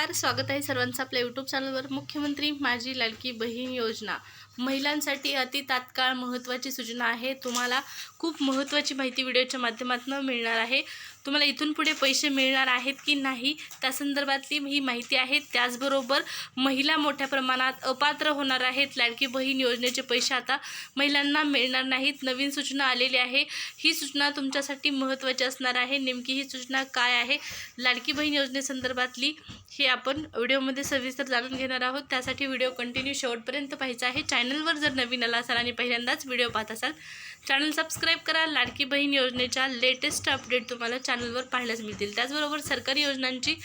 नमस्कार स्वागत आहे सर्वांचं आपल्या यूट्यूब चॅनलवर मुख्यमंत्री माझी लाडकी बहीण योजना. महिलांसाठी अति तात्काळ महत्त्वाची सूचना आहे. तुम्हाला खूप महत्त्वाची माहिती व्हिडिओच्या माध्यमातून मिळणार आहे. तुम्हाला इथून पुढे पैसे मिळणार आहेत की नाही त्या संदर्भातली ही माहिती आहे. त्याचबरोबर महिला मोठ्या प्रमाणात अपात्र होणार आहेत. लाडकी बहीण योजनेचे पैसे आता महिलांना मिळणार नाहीत. नवीन सूचना आलेली आहे. ही सूचना तुमच्यासाठी महत्त्वाची असणार आहे. नेमकी ही सूचना काय आहे? लाडकी बहीण योजनेसंदर्भातली हे आपण व्हिडिओमध्ये सविस्तर जाणून घेणार आहोत. त्यासाठी व्हिडिओ कंटिन्यू शेवटपर्यंत पाहायचा आहे. चॅनलवर जर नवीन आला असाल आणि पहिल्यांदाच व्हिडिओ पाहत असाल चॅनल सबस्क्राईब करा. लाडकी बहीण योजनेच्या लेटेस्ट अपडेट तुम्हाला चॅनलवर पाहण्यास मिळतील. त्याचबरोबर सरकारी योजनांची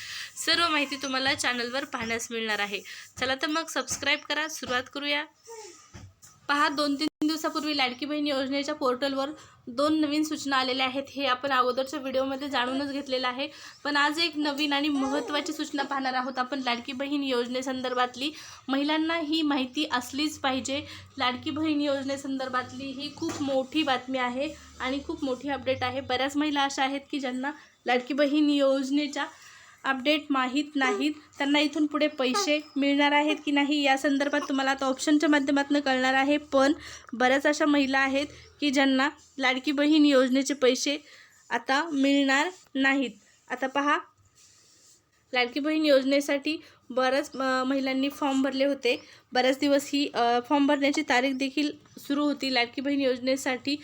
सर्व माहिती तुम्हाला चॅनलवर पाहण्यास मिळणार आहे. चला तर मग सबस्क्राईब करा. सुरुवात करूया. पहा दोन तीन दिवसापूर्वी लाडकी बहीण योजनेच्या पोर्टलवर दोन नवीन सूचना आलेल्या आहेत. हे आपण अगोदरच्या व्हिडिओमध्ये जाणूनच घेतलेलं आहे. पण आज एक नवीन आणि महत्त्वाची सूचना पाहणार आहोत आपण. लाडकी बहीण योजनेसंदर्भातली महिलांना ही माहिती असलीच पाहिजे. लाडकी बहीण योजनेसंदर्भातली ही खूप मोठी बातमी आहे आणि खूप मोठी अपडेट आहे. बऱ्याच महिला अशा आहेत की ज्यांना लाडकी बहीण योजनेच्या अपडेट माहीत नाहीत त्यांना इथून पुढे पैसे मिळणार आहेत की नाही या संदर्भात तुम्हाला आता ऑप्शनच्या माध्यमातून कळणार आहे. पण बऱ्याच अशा महिला आहेत की ज्यांना लाडकी बहीण योजनेचे पैसे आता मिळणार नाहीत. आता पहा लाडकी बहीण योजनेसाठी बऱ्याच महिलांनी फॉर्म भरले होते. बऱ्याच दिवस ही फॉर्म भरण्याची तारीख देखील सुरू होती. लाडकी बहीण योजनेसाठी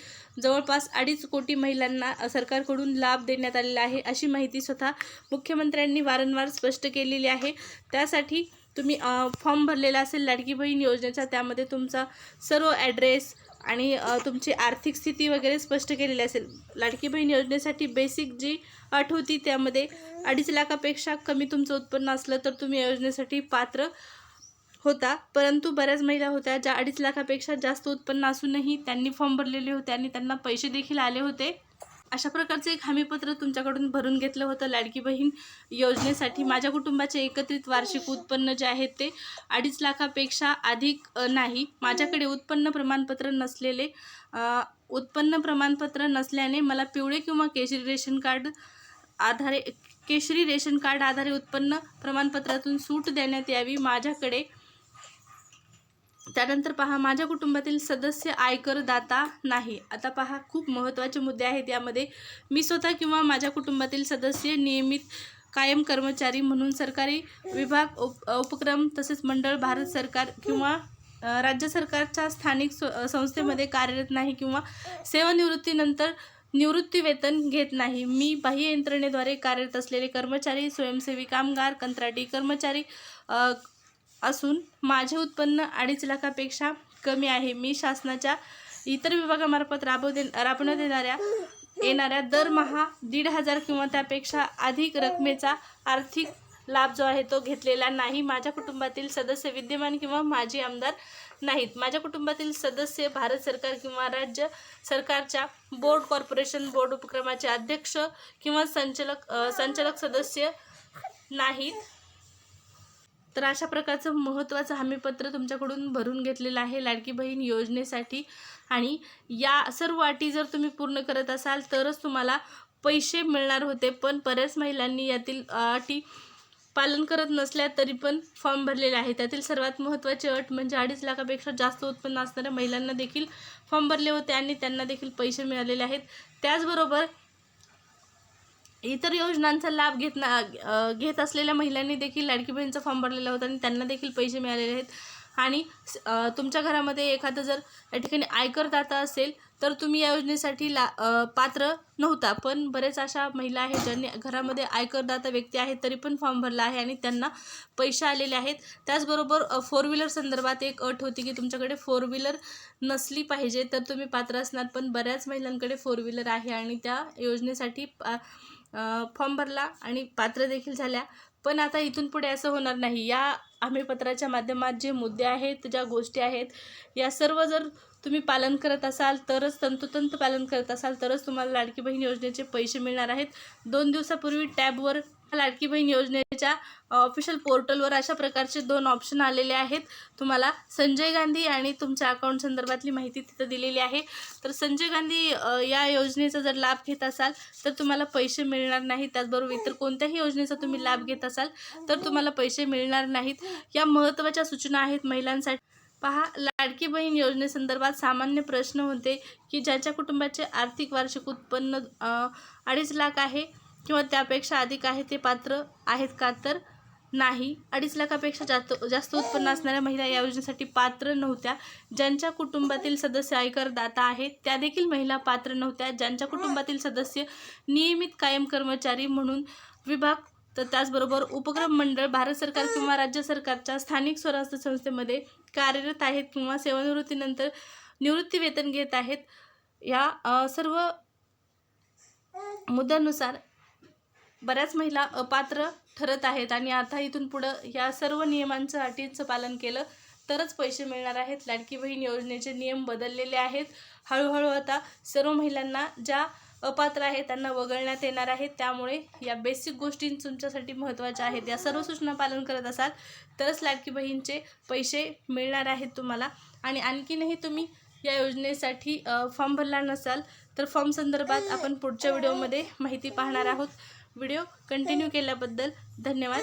जवळपास अडीच कोटी महिलांना सरकारकडून लाभ देण्यात आलेला आहे अशी माहिती स्वतः मुख्यमंत्र्यांनी वारंवार स्पष्ट केलेली आहे. त्यासाठी तुम्ही फॉर्म भरलेला असेल लाडकी बहीण योजनेचा त्यामध्ये तुमचा सर्व ॲड्रेस आणि तुमची आर्थिक स्थिती वगैरे स्पष्ट केलेली असेल. लाडकी बहीण योजनेसाठी बेसिक जी अट होती त्यामध्ये अडीच लाखापेक्षा कमी तुमचं उत्पन्न असलं तर तुम्ही या योजनेसाठी पात्र होता. परंतु बऱ्याच महिला होत्या ज्या अडीच लाखापेक्षा जास्त उत्पन्न असूनही त्यांनी फॉर्म भरलेले होते आणि त्यांना पैसे देखील आले होते. अशा प्रकारचं एक हमीपत्र तुमच्याकडून भरून घेतलं होतं लाडकी बहीण योजनेसाठी. माझ्या कुटुंबाचे एकत्रित वार्षिक उत्पन्न जे आहे ते अडीच लाखापेक्षा अधिक नाही. माझ्याकडे उत्पन्न प्रमाणपत्र नसलेले उत्पन्न प्रमाणपत्र नसल्याने मला पिवळे किंवा केशरी रेशन कार्ड आधारे केशरी रेशन कार्ड आधारे उत्पन्न प्रमाणपत्रातून सूट देण्यात यावी माझ्याकडे. त्यानंतर पहा माझ्या कुटुंबातील सदस्य आयकरदाता नाही. आता पहा खूप महत्त्वाचे मुद्दे आहेत यामध्ये. मी स्वतः किंवा माझ्या कुटुंबातील सदस्य नियमित कायम कर्मचारी म्हणून सरकारी विभाग उप उपक्रम तसेच मंडळ भारत सरकार किंवा राज्य सरकारच्या स्थानिक संस्थेमध्ये कार्यरत नाही किंवा सेवानिवृत्तीनंतर निवृत्तीवेतन घेत नाही. मी बाह्य यंत्रणेद्वारे कार्यरत असलेले कर्मचारी स्वयंसेवी कामगार कंत्राटी कर्मचारी असून माझे उत्पन्न अडीच लाखापेक्षा कमी आहे. मी शासनाच्या इतर विभागामार्फत राबवते राबवण्यात येणाऱ्या येणाऱ्या दरमहा दीड हजार किंवा त्यापेक्षा अधिक रकमेचा आर्थिक लाभ जो आहे तो घेतलेला नाही. माझ्या कुटुंबातील सदस्य विद्यमान किंवा माजी आमदार नाहीत. माझ्या कुटुंबातील सदस्य भारत सरकार किंवा राज्य सरकारच्या बोर्ड कॉर्पोरेशन बोर्ड उपक्रमाचे अध्यक्ष किंवा संचालक संचालक सदस्य नाहीत. तर अशा प्रकारचं महत्त्वाचं हमीपत्र तुमच्याकडून भरून घेतलेलं आहे लाडकी बहीण योजनेसाठी. आणि या सर्व अटी जर तुम्ही पूर्ण करत असाल तरच तुम्हाला पैसे मिळणार होते. पण बऱ्याच महिलांनी यातील अटी पालन करत नसल्या तरी पण फॉर्म भरलेले आहे. त्यातील सर्वात महत्त्वाची अट म्हणजे अडीच लाखापेक्षा जास्त उत्पन्न असणाऱ्या महिलांना देखील फॉर्म भरले होते आणि त्यांना देखील पैसे मिळालेले आहेत. त्याचबरोबर इतर योजनांचा लाभ घेत ना घेत असलेल्या महिलांनी देखील लाडकी बहिणीचा फॉर्म भरलेला होता आणि त्यांना देखील पैसे मिळालेले आहेत. आणि तुमच्या घरामध्ये एखादं जर या ठिकाणी आयकरदाता असेल तर तुम्ही या योजनेसाठी ला पात्र नव्हता. पण बरेच अशा महिला आहेत ज्यांनी घरामध्ये आयकरदाता व्यक्ती आहेत तरी पण फॉर्म भरला आहे आणि त्यांना पैसे आलेले आहेत. त्याचबरोबर फोर व्हीलर संदर्भात एक अट होती की तुमच्याकडे फोर व्हीलर नसली पाहिजे तर तुम्ही पात्र असणार. पण बऱ्याच महिलांकडे फोर व्हीलर आहे आणि त्या योजनेसाठी पा- फॉर्म भरला आणि पात्र देखील झाल्या. पण आता इथून पुढे असं होणार नाही. या हमीपत्राच्या माध्यमात जे मुद्दे आहेत ज्या गोष्टी आहेत या सर्व जर तुम्ही पालन करत असाल तरच तंतोतंत पालन करत असाल तरच तुम्हाला लाडकी बहीण योजनेचे पैसे मिळणार आहेत. दोन दिवसापूर्वी टॅबवर लाडकी बहीण योजनेच्या ऑफिशियल पोर्टलवर अशा प्रकारचे दोन ऑप्शन आलेले आहेत. तुम्हाला संजय गांधी आणि तुमच्या अकाउंट संदर्भातली माहिती तिथं दिलेली आहे. तर संजय गांधी या योजनेचा जर लाभ घेत असाल तर तुम्हाला पैसे मिळणार नाहीत. त्याचबरोबर इतर कोणत्याही योजनेचा तुम्ही लाभ घेत असाल तर तुम्हाला पैसे मिळणार नाहीत. या महत्त्वाच्या सूचना आहेत महिलांसाठी. पहा लाडकी बहीण योजनेसंदर्भात सामान्य प्रश्न होते की ज्याच्या कुटुंबाचे आर्थिक वार्षिक उत्पन्न अडीच लाख आहे किंवा त्यापेक्षा अधिक आहे ते पात्र आहेत का तर नाही. अडीच लाखापेक्षा जास्त जास्त उत्पन्न असणाऱ्या महिला या योजनेसाठी पात्र नव्हत्या. ज्यांच्या कुटुंबातील सदस्य आयकरदाता आहेत त्या देखील महिला पात्र नव्हत्या. ज्यांच्या कुटुंबातील सदस्य नियमित कायम कर्मचारी म्हणून विभाग तर त्याचबरोबर उपक्रम मंडळ भारत सरकार किंवा राज्य सरकारच्या स्थानिक स्वराज्य संस्थेमध्ये कार्यरत आहेत किंवा सेवानिवृत्तीनंतर निवृत्ती वेतन घेत आहेत. या सर्व मुद्द्यानुसार बऱ्याच महिला अपात्र ठरत आहेत आणि आता इथून पुढं या सर्व नियमांचं अटींचं पालन केलं तरच पैसे मिळणार आहेत. लाडकी बहीण योजनेचे नियम बदललेले आहेत. हळूहळू आता सर्व महिलांना ज्या अपात्र आहेत त्यांना वगळण्यात येणार आहेत त्यामुळे या बेसिक गोष्टी तुमच्यासाठी महत्त्वाच्या आहेत. या सर्व सूचना पालन करत असाल तरच लाडकी बहीणचे पैसे मिळणार आहेत तुम्हाला. आणि आणखीनही तुम्ही या योजनेसाठी फॉर्म भरला नसाल तर फॉर्म संदर्भात आपण पुढच्या व्हिडिओमध्ये माहिती पाहणार आहोत. व्हिडिओ कंटिन्यू केल्याबद्दल धन्यवाद.